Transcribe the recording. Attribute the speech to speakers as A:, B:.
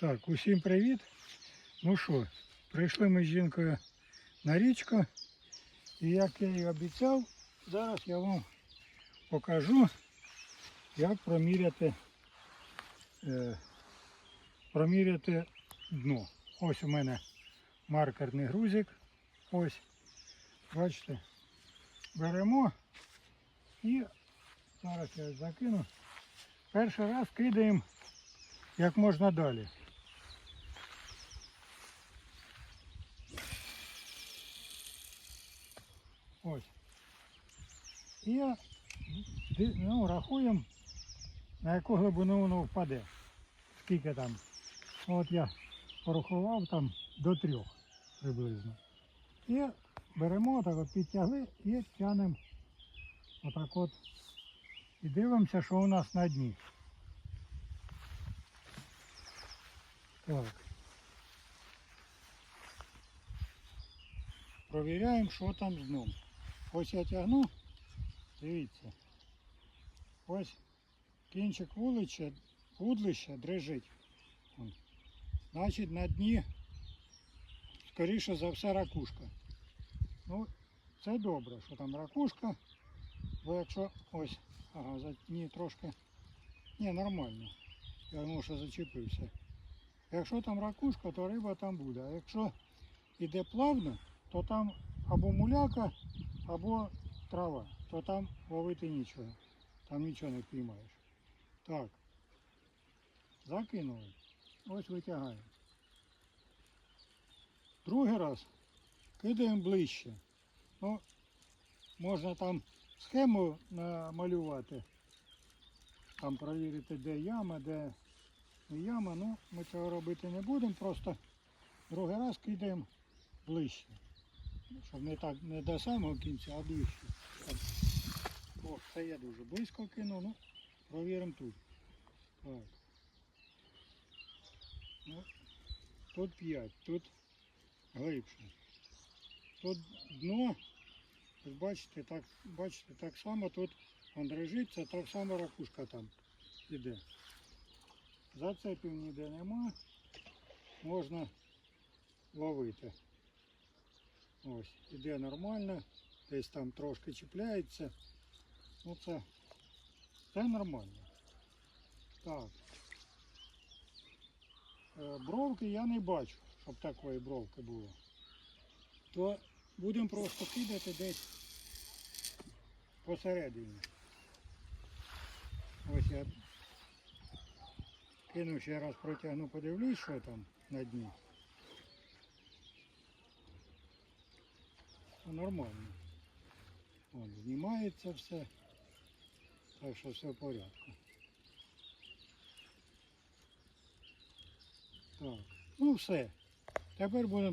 A: Так, усім привіт. Ну що, прийшли ми з жінкою на річку. І як я і обіцяв, зараз я вам покажу, як проміряти, е, проміряти дно. Ось у мене маркерний грузик. Ось, бачите, беремо і зараз я закину. Перший раз кидаємо як можна далі. Ось. І ну, рахуємо, на яку глибину воно впаде. Скільки там. От я порахував там до трьох приблизно. І беремо, так от підтягли і тягнемо отак от. І дивимося, що у нас на дні. Так. Провіряємо, що там з дном. Ось я тягну, дивіться. Ось кінчик вулича, вудлища дрижить. Значить на дні, скоріше за все, ракушка. Ну, це добре, що там ракушка. Бо якщо ось, ага, за дні трошки. Ні, нормально. Я думав, що зачепився. Якщо там ракушка, то риба там буде. А якщо йде плавно, то там або муляка, або трава, то там ловити нічого. Там нічого не піймаєш. Так. Закинули. Ось витягаємо. Другий раз кидаємо ближче. Ну, можна там схему намалювати. Там провірити, де яма, де не яма. Ну, ми цього робити не будемо, просто другий раз кидаємо ближче. Щоб не так не до самого кінця, а ближче. О, це я дуже близько кинув, ну, провіримо тут. Так. Ну, тут 5, тут глибше. Тут дно, бачите, так, бачите, так само тут он дрижить, так само ракушка там іде. Зацепів ніде нема, можна ловити. Ось, іде нормально, десь там трошки чіпляється. Ну це, це нормально. Так. Е, Бровки я не бачу, щоб такої бровки було. То будемо просто кидати десь посередині. Ось я кину ще раз протягну, подивлюсь, що там на дні. Нормально. Вон, знімається все. Так що все в порядку. Так, ну все. Тепер будемо